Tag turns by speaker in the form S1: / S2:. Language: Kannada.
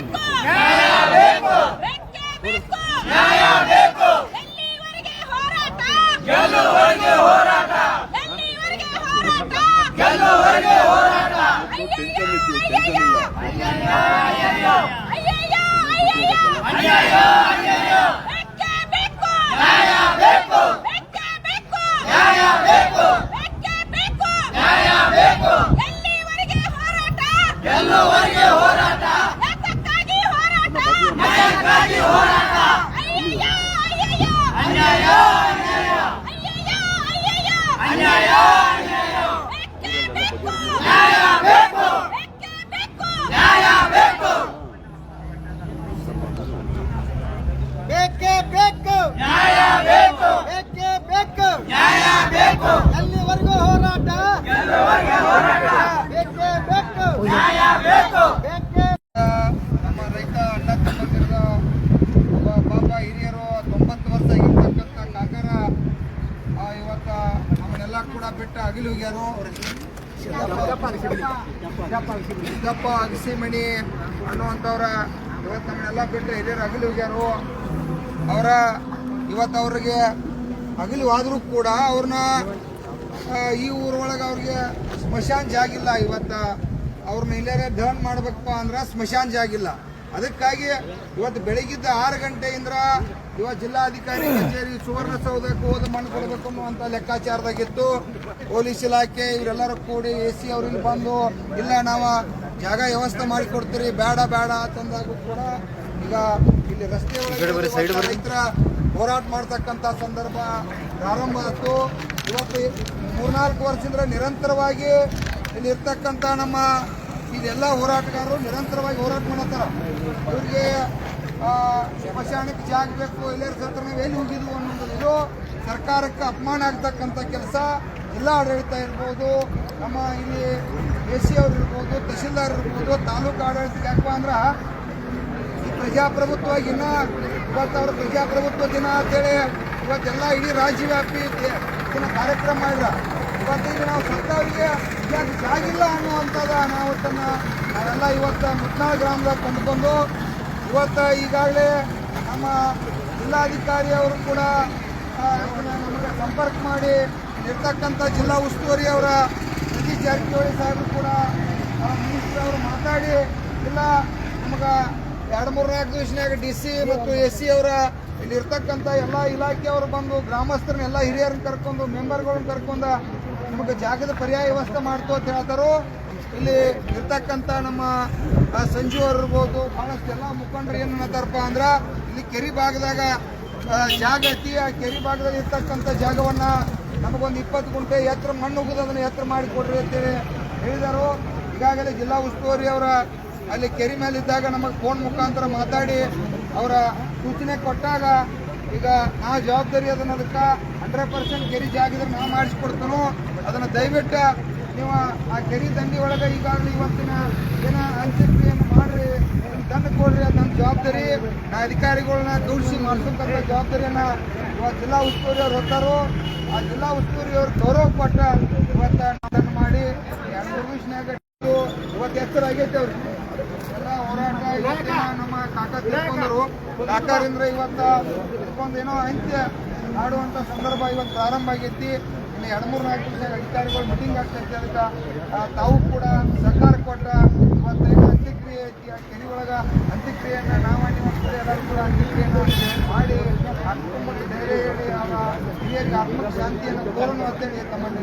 S1: ಬೇಕು ನ್ಯಾಯ ಬೇಕು ಬೇಕು ನ್ಯಾಯ ಬೇಕು ಎಲ್ಲಿವರೆಗೆ ಹೋರಾಟ ಗೆಲ್ಲುವರೆಗೆ ಹೋರಾಟ ಎಲ್ಲಿವರೆಗೆ ಹೋರಾಟ ಗೆಲ್ಲುವರೆಗೆ ಹೋರಾಟ ಅಯ್ಯಯ್ಯೋ ಅಯ್ಯಯ್ಯೋ ಅಯ್ಯಯ್ಯೋ ಅಯ್ಯಯ್ಯೋ ಅಯ್ಯಯ್ಯೋ ಬೇಕೇ ಬೇಕು ನ್ಯಾಯ ಬೇಕು ಬೇಕೇ ಬೇಕು ನ್ಯಾಯ ಬೇಕು ಬೇಕೇ ಬೇಕು ನ್ಯಾಯ ಬೇಕು ಎಲ್ಲಿವರೆಗೆ ಹೋರಾಟ ಗೆಲ್ಲುವರೆಗೆ ಹೋರಾಟ ಯಾತಕ್ಕಾಗಿ ಹೋರಾಟ ನ್ಯಾಯಕ್ಕಾಗಿ ಹೋರಾಟ ಅಯ್ಯಯ್ಯೋ ಅಯ್ಯಯ್ಯೋ ಅನ್ಯಾಯ ಅಯ್ಯಯ್ಯೋ ಅಯ್ಯಯ್ಯೋ ಅನ್ಯಾಯ ಬೇಕೇ ಬೇಕು ನ್ಯಾಯ ಬೇಕು ಬೇಕೇ ಬೇಕು ನ್ಯಾಯ ಬೇಕು
S2: ಬೇಕೇ ಬೇಕು
S1: ನ್ಯಾಯ ಬೇಕು
S2: ಬೇಕೇ ಬೇಕು
S1: ನ್ಯಾಯ ಬೇಕು
S2: ಎಲ್ಲಿವರೆಗೂ ಹೋರಾಟ ಬೇಕೇ ಬೇಕು
S1: ನ್ಯಾಯ ಬೇಕು
S2: ಬೇಕೇ
S3: ನಮ್ಮ ರೈತ ಅಣ್ಣ ತಮ್ಮಂದಿರ ಒಬ್ಬ ಹಿರಿಯರು ತೊಂಬತ್ತು ವರ್ಷ ಆಗಿರ್ತಕ್ಕಂಥ ಆ, ಇವತ್ತ ಅವನ್ನೆಲ್ಲ ಕೂಡ ಬಿಟ್ಟು ಅಗಿಲು ಹೋಗ್ಯಾರು ಸಿದ್ದಪ್ಪ ಅಗಸಿಮಣಿ ಅನ್ನುವಂಥವ್ರ ಇವತ್ತು ನಮ್ಮನ್ನೆಲ್ಲ ಬಿಟ್ಟು ಹಿರಿಯರು ಅಗಿಲು ಹೋಗ್ಯಾರು ಅವರ ಇವತ್ತು ಅವ್ರಿಗೆ ಅಗಲಿವಾದರೂ ಕೂಡ ಅವ್ರನ್ನ ಈ ಊರೊಳಗೆ ಅವ್ರಿಗೆ ಸ್ಮಶಾನ ಜಾಗಿಲ್ಲ ಇವತ್ತು ಅವ್ರನ್ನ ಇಲ್ಲೇ ದಹನ್ ಮಾಡ್ಬೇಕಪ್ಪ ಅಂದ್ರೆ ಸ್ಮಶಾನ ಜಾಗಿಲ್ಲ ಅದಕ್ಕಾಗಿ ಇವತ್ತು ಬೆಳಗಿದ್ದ ಆರು ಗಂಟೆಯಿಂದ ಇವತ್ತು ಜಿಲ್ಲಾಧಿಕಾರಿ ಕಚೇರಿ ಸುವರ್ಣಸೌಧಕ್ಕೆ ಹೋದ ಮಣ್ಣು ಕೊಡಬೇಕು ಅನ್ನುವಂಥ ಲೆಕ್ಕಾಚಾರದಾಗಿತ್ತು. ಪೊಲೀಸ್ ಇಲಾಖೆ, ಇವರೆಲ್ಲರೂ ಕೂಡಿ ಎ ಸಿ ಅವ್ರು ಇಲ್ಲಿ ಬಂದು, ಇಲ್ಲ ನಾವು ಜಾಗ ವ್ಯವಸ್ಥೆ ಮಾಡಿಕೊಡ್ತೀರಿ, ಬೇಡ ಬೇಡ ಅಂತಂದಾಗೂ ಕೂಡ ಈಗ ಇಲ್ಲಿ ರಸ್ತೆ ಒಳಗೆ ರೈತರ ಹೋರಾಟ ಮಾಡ್ತಕ್ಕಂಥ ಸಂದರ್ಭ ಪ್ರಾರಂಭ ಆಯ್ತು. ಇವತ್ತು ಮೂರ್ನಾಲ್ಕು ವರ್ಷದಿಂದ ನಿರಂತರವಾಗಿ ಇಲ್ಲಿ ಇರ್ತಕ್ಕಂಥ ನಮ್ಮ ಇದೆಲ್ಲ ಹೋರಾಟಗಾರರು ನಿರಂತರವಾಗಿ ಹೋರಾಟ ಮಾಡತ್ತಾರ. ಅವ್ರಿಗೆ ಸ್ಮಶಾನಕ್ಕೆ ಜಾಗ ಬೇಕು ಎಲ್ಲರ ಸತ್ರ ನಾವು ಎಲ್ಲಿ ಹೋಗಿದ್ವು ಅನ್ನೋದು ಇದು ಸರ್ಕಾರಕ್ಕೆ ಅಪಮಾನ ಆಗ್ತಕ್ಕಂಥ ಕೆಲಸ ಜಿಲ್ಲಾ ಆಡಳಿತ ಇರ್ಬೋದು ನಮ್ಮ ಇಲ್ಲಿ ಎ ಸಿ ಅವ್ರು ಇರ್ಬೋದು ತಹಸೀಲ್ದಾರ್ ಇರ್ಬೋದು ತಾಲೂಕು ಆಡಳಿತ ಯಾಕಪ್ಪ ಅಂದ್ರೆ ಪ್ರಜಾಪ್ರಭುತ್ವ ದಿನ ಇವತ್ತು ಅವರು ಪ್ರಜಾಪ್ರಭುತ್ವ ದಿನ ಅಂತೇಳಿ ಇವತ್ತೆಲ್ಲ ಇಡೀ ರಾಜ್ಯವ್ಯಾಪಿ ದಿನ ಕಾರ್ಯಕ್ರಮ ಮಾಡಿರ ಇವತ್ತು ಈಗ ನಾವು ಸರ್ಕಾರಿಗೆ ಯಾಕೆ ಸಾಗಿಲ್ಲ ಅನ್ನುವಂಥದ್ದು ತನ್ನ ನಾವೆಲ್ಲ ಇವತ್ತು ಮುತ್ನಾಳ ಗ್ರಾಮದಾಗ ಕಂಡುಕೊಂಡು ಇವತ್ತು ಈಗಾಗಲೇ ನಮ್ಮ ಜಿಲ್ಲಾಧಿಕಾರಿ ಅವರು ಕೂಡ ನಮಗೆ ಸಂಪರ್ಕ ಮಾಡಿ ಇರ್ತಕ್ಕಂಥ ಜಿಲ್ಲಾ ಉಸ್ತುವಾರಿ ಅವರ ಸತೀಶ್ ಜಾರಕಿಹೊಳಿ ಸಾಹೇಬರು ಕೂಡ ಮಿನಿಸ್ಟರ್ ಅವರು ಮಾತಾಡಿ, ಇಲ್ಲ, ನಮಗೆ ಎರಡು ಮೂರು ನಾಲ್ಕು ದಿವಸನಾಗ ಡಿ ಸಿ ಮತ್ತು ಎಸ್ ಸಿ ಅವರ ಇಲ್ಲಿ ಇರ್ತಕ್ಕಂಥ ಎಲ್ಲ ಇಲಾಖೆಯವರು ಬಂದು ಗ್ರಾಮಸ್ಥರನ್ನ ಎಲ್ಲ ಹಿರಿಯರನ್ನ ಕರ್ಕೊಂಡು ಮೆಂಬರ್ಗಳನ್ನ ಕರ್ಕೊಂಡು ನಿಮಗೆ ಜಾಗದ ಪರ್ಯಾಯ ವ್ಯವಸ್ಥೆ ಮಾಡ್ತು ಅಂತ ಹೇಳ್ತಾರೋ, ಇಲ್ಲಿ ಇರ್ತಕ್ಕಂಥ ನಮ್ಮ ಸಂಜೀವ್ ಇರ್ಬೋದು ಭಾಳಷ್ಟು ಎಲ್ಲ ಮುಖಂಡರು ಏನು ಅನ್ನತಾರಪ್ಪ ಅಂದ್ರೆ ಇಲ್ಲಿ ಕೆರಿ ಭಾಗದಾಗ ಜಾಗ ಐತಿ, ಆ ಕೆರಿ ಭಾಗದಲ್ಲಿ ಇರ್ತಕ್ಕಂಥ ಜಾಗವನ್ನ ನಮಗೊಂದು ಇಪ್ಪತ್ತು ಗುಂಟೆ ಎತ್ತರ ಮಣ್ಣು ಹೋಗೋದು ಅದನ್ನು ಎತ್ತರ ಮಾಡಿಕೊಡ್ರಿ ಅಂತೇಳಿ ಹೇಳಿದರು. ಈಗಾಗಲೇ ಜಿಲ್ಲಾ ಉಸ್ತುವಾರಿ ಅವರ ಅಲ್ಲಿ ಕೆರೆ ಮೇಲೆ ಇದ್ದಾಗ ನಮಗೆ ಫೋನ್ ಮುಖಾಂತರ ಮಾತಾಡಿ ಅವರ ಸೂಚನೆ ಕೊಟ್ಟಾಗ ಈಗ ನಾ ಜವಾಬ್ದಾರಿ ಅದನ್ನ ಅದಕ್ಕೆ ಹಂಡ್ರೆಡ್ ಪರ್ಸೆಂಟ್ ಕೆರೆ ಜಾಗಿದ್ರೆ ನಾ ಮಾಡಿಸ್ಕೊಡ್ತಾನೋ ಅದನ್ನು ದಯವಿಟ್ಟು ನೀವು ಆ ಕೆರೆ ದಂಡಿ ಒಳಗೆ ಈಗಾಗಲೇ ಇವತ್ತಿನ ಏನ ಅಂತ್ಯಕ್ರಿಯೆಯನ್ನು ಮಾಡ್ರಿ ತಂದು ಕೊಡ್ರಿ ಅದು ಜವಾಬ್ದಾರಿ. ನಾ ಅಧಿಕಾರಿಗಳನ್ನ ಕೂಡಿಸಿ ಮಾಡಿಸೋಕ್ಕಂಥ ಜವಾಬ್ದಾರಿಯನ್ನು ಇವತ್ತು ಜಿಲ್ಲಾ ಉಸ್ತುವಾರಿ ಹೊತ್ತಾರೋ, ಆ ಜಿಲ್ಲಾ ಉಸ್ತುವಾರಿ ಗೌರವ ಕೊಟ್ಟ ಇವತ್ತು ಅದನ್ನು ಮಾಡಿ ಎರಡು ಮೂರು ದಿವ್ಸನ್ಯಾಗ ಇಟ್ಟು ಇವತ್ತು ಎತ್ತರ ಆಗೈತೆ ಅವ್ರಿಗೆ ಎಲ್ಲ ಹೋರಾಟ ಇವತ್ತಿನ ನಮ್ಮ ಕಾಕ ತಿಳ್ಕೊಂಡರು ಕಾಕರಿಂದ ಇವತ್ತ ಏನೋ ಅಂತ್ಯ ಆಡುವಂಥ ಸಂದರ್ಭ ಇವತ್ತು ಪ್ರಾರಂಭ ಆಗೈತಿ. ಇನ್ನು ಎರಡು ಮೂರು ನಾಲ್ಕು ದಿವಸ ಅಧಿಕಾರಿಗಳು ಮೀಟಿಂಗ್ ಆಗ್ತೈತಿ ಅದಕ್ಕೆ ತಾವು ಕೂಡ ಸರ್ಕಾರ ಕೊಟ್ಟ ಇವತ್ತು ಅಂತ್ಯಕ್ರಿಯೆ ಐತಿ. ಆ ಕೆರೆ ಒಳಗೆ ಅಂತ್ಯಕ್ರಿಯೆಯನ್ನು ನಾವಾಣಿ ಮಾಡ್ತಾರೆ ಎಲ್ಲರೂ ಕೂಡ ಅಂತ್ಯಕ್ರಿಯೆಯನ್ನು ಮಾಡಿ ಕುಟುಂಬಕ್ಕೆ ಧೈರ್ಯ ಹೇಳಿ ಅವರ ಹಿರಿಯರಿಗೆ ಆತ್ಮಕ್ಕೆ ಶಾಂತಿಯನ್ನು ಕೋರೋಣ ಅಂತೇಳಿ ತಮ್ಮಲ್ಲಿ